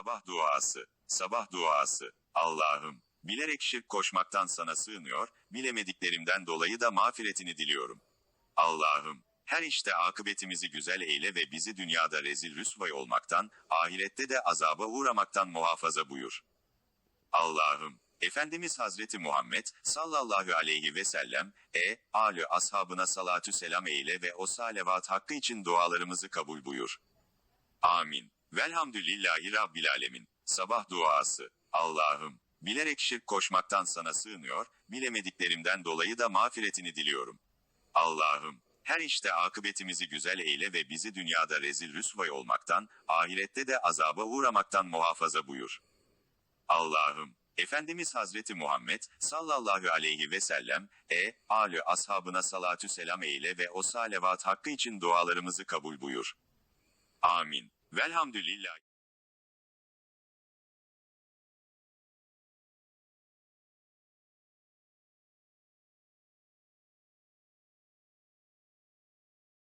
Sabah duası, sabah duası. Allah'ım, bilerek şirk koşmaktan sana sığınıyor, bilemediklerimden dolayı da mağfiretini diliyorum. Allah'ım, her işte akıbetimizi güzel eyle ve bizi dünyada rezil rüsvay olmaktan, ahirette de azaba uğramaktan muhafaza buyur. Allah'ım, Efendimiz Hazreti Muhammed sallallahu aleyhi ve sellem, e, alü ashabına salatü selam eyle ve o salavat hakkı için dualarımızı kabul buyur. Amin. Velhamdülillahi Rabbil Alemin. Sabah duası. Allah'ım, bilerek şirk koşmaktan sana sığınıyor, bilemediklerimden dolayı da mağfiretini diliyorum. Allah'ım, her işte akıbetimizi güzel eyle ve bizi dünyada rezil rüsvay olmaktan, ahirette de azaba uğramaktan muhafaza buyur. Allah'ım, Efendimiz Hazreti Muhammed sallallahu aleyhi ve sellem, e, alü ashabına salatü selam eyle ve o salavat hakkı için dualarımızı kabul buyur. Amin. Velhamdülillah.